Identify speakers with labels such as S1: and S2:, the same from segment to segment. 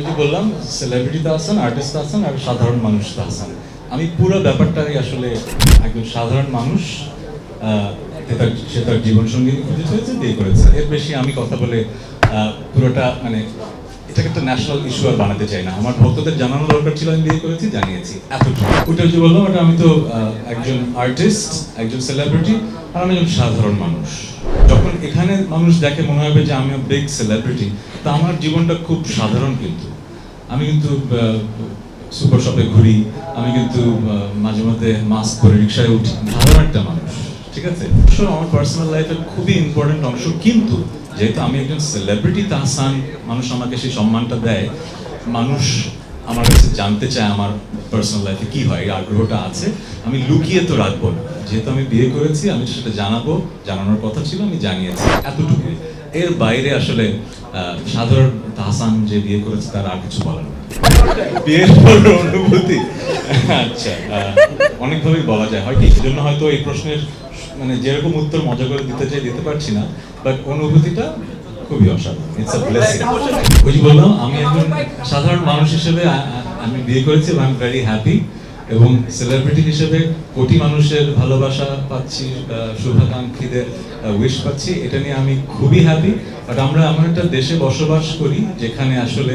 S1: ওই যে বললাম সেলিব্রিটি তো আছেন আর্টিস্ট আছেন, আর সাধারণ মানুষ তো আছেন। আমি পুরো ব্যাপারটাই আসলে একজন সাধারণ মানুষ সে তার সে তার জীবনসঙ্গী খুঁজে পেয়েছে বিয়ে করেছে। এর বেশি আমি কথা বলে পুরোটা মানে এটাকে একটা ন্যাশনাল ইস্যু আর বানাতে চাই না। আমার ভক্তদের জানানো দরকার ছিল, আমি বিয়ে করেছি, জানিয়েছি। এতটুকু। ওটা যে বললাম, ওটা আমি তো একজন আর্টিস্ট একজন সেলিব্রিটি আর আমি একজন সাধারণ মানুষ। যখন এখানে মানুষ দেখে মনে হবে যে আমি বিগ সেলিব্রিটি তা আমার জীবনটা খুব সাধারণ কিন্তু। আমি কিন্তু সুপার শপে ঘুরি, আমি কিন্তু মাঝে মধ্যে মাস্ক পরে রিক্সায় উঠি। সাধারণ একটা মানুষ, ঠিক আছে? আমার পার্সোনাল লাইফের খুবই ইম্পর্টেন্ট অংশ। কিন্তু, যেহেতু আমি একজন সেলিব্রিটি তাহসান, মানুষ আমাকে সেই সম্মানটা দেয়, মানুষ আমার কাছে জানতে চায় আমার পার্সোনাল লাইফে কি হয়, এই আগ্রহটা আছে, আমি লুকিয়ে তো রাখব না। যেহেতু আমি বিয়ে করেছি, আমি সেটা জানাব, জানানোর কথা ছিল, আমি জানিয়েছি এতটুকু। এর বাইরে আসলে সাধারণ তাহসান যে বিয়ে করেছে, তার আর কিছু বলার বিয়ের অনুভূতি। আচ্ছা অনেকভাবেই বলা যায়। হয় কি, সেজন্য হয়তো এই প্রশ্নের মানে যেরকম উত্তর মজা করে দিতে চাই, দিতে পারছি না বাট অনুভূতিটা খুবই অসাধারণ। ইটস আ ব্লেসিং ওই যে বললাম, আমি একজন সাধারণ মানুষ হিসেবে আমি বিয়ে করেছি এবং ভেরি হ্যাপি এবং সেলিব্রিটি হিসেবে কোটি মানুষের ভালোবাসা পাচ্ছি শুভাকাঙ্ক্ষীদের উইশ পাচ্ছি। এটা নিয়ে আমি খুবই হ্যাপি বাট আমরা এমন একটা দেশে বসবাস করি, যেখানে আসলে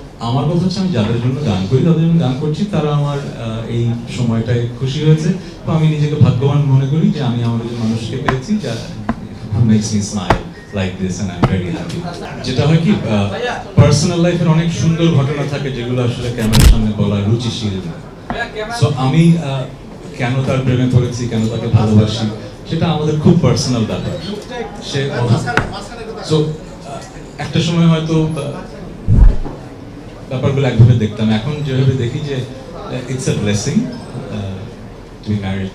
S1: আমার কথা হচ্ছে আমি যাদের জন্য গান করি, তাদের জন্য গান করছি, তারা আমার এই সময়টায় খুশি হয়েছে। তো আমি নিজেকে ভাগ্যবান মনে করি যে আমি আমার মানুষকে পেয়েছি মেক্স মি স্মাইল লাইক যেটা হয় কি পার্সোনাল লাইফের অনেক সুন্দর ঘটনা থাকে যেগুলো আসলে ক্যামেরার সামনে বলা রুচিশীল সো আমি কেন তার প্রেমে পড়েছি, কেন তাকে ভালোবাসি, সেটা আমাদের খুব পার্সোনাল ব্যাপার। সে সো একটা সময় হয়তো ব্যাপারগুলো একভাবে দেখতাম। এখন যেভাবে দেখি যে it's a blessing to married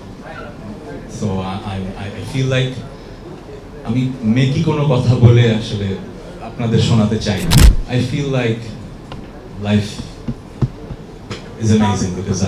S1: so I I feel like আমি মেকি কোনো কথা বলে আসলে আপনাদের শোনাতে চাই না। I feel like life is amazing because.